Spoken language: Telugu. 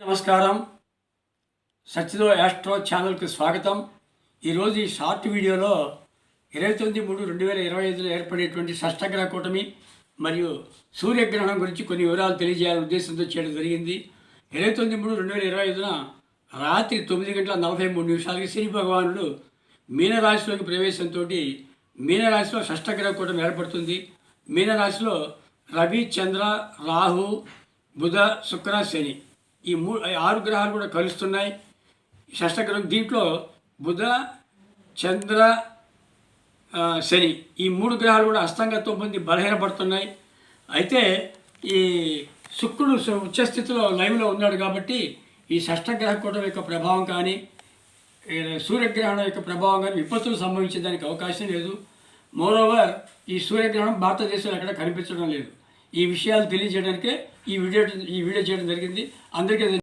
నమస్కారం. సచిదో యాస్ట్రో ఛానల్కి స్వాగతం. ఈరోజు ఈ షార్ట్ వీడియోలో ఇరవై తొమ్మిది మూడు రెండు వేల ఇరవై ఐదులో ఏర్పడేటువంటి షష్టగ్రహ కూటమి మరియు సూర్యగ్రహణం గురించి కొన్ని వివరాలు తెలియజేయాలనే ఉద్దేశంతో చేయడం జరిగింది. ఇరవై తొమ్మిది మూడు రెండు వేల ఇరవై ఐదున రాత్రి తొమ్మిది గంటల నలభై మూడు నిమిషాలకి శని భగవానుడు మీనరాశిలోకి ప్రవేశంతో మీనరాశిలో షష్టగ్రహ కూటమి ఏర్పడుతుంది. మీనరాశిలో రవి చంద్ర రాహు బుధ శుక్ర శని. ఈ మూ ఆరు గ్రహాలు కూడా కలుస్తున్నాయి. ఈ షష్టగ్రహం దీంట్లో బుధ చంద్ర శని ఈ మూడు గ్రహాలు కూడా అస్తంగత్వం పొంది బలహీనపడుతున్నాయి. అయితే ఈ శుక్రుడు ఉచ్చస్థితిలో లైవ్లో ఉన్నాడు కాబట్టి ఈ షష్టగ్రహ కూటమి యొక్క ప్రభావం కానీ సూర్యగ్రహణం యొక్క ప్రభావం కానీ విపత్తులు సంభవించడానికి అవకాశం లేదు. మోరోవర్ ఈ సూర్యగ్రహణం భారతదేశంలో ఎక్కడ కనిపించడం లేదు. ఈ విషయాలు తెలియజేయడానికే ఈ వీడియో ఈ వీడియో చేయడం జరిగింది. అందరికీ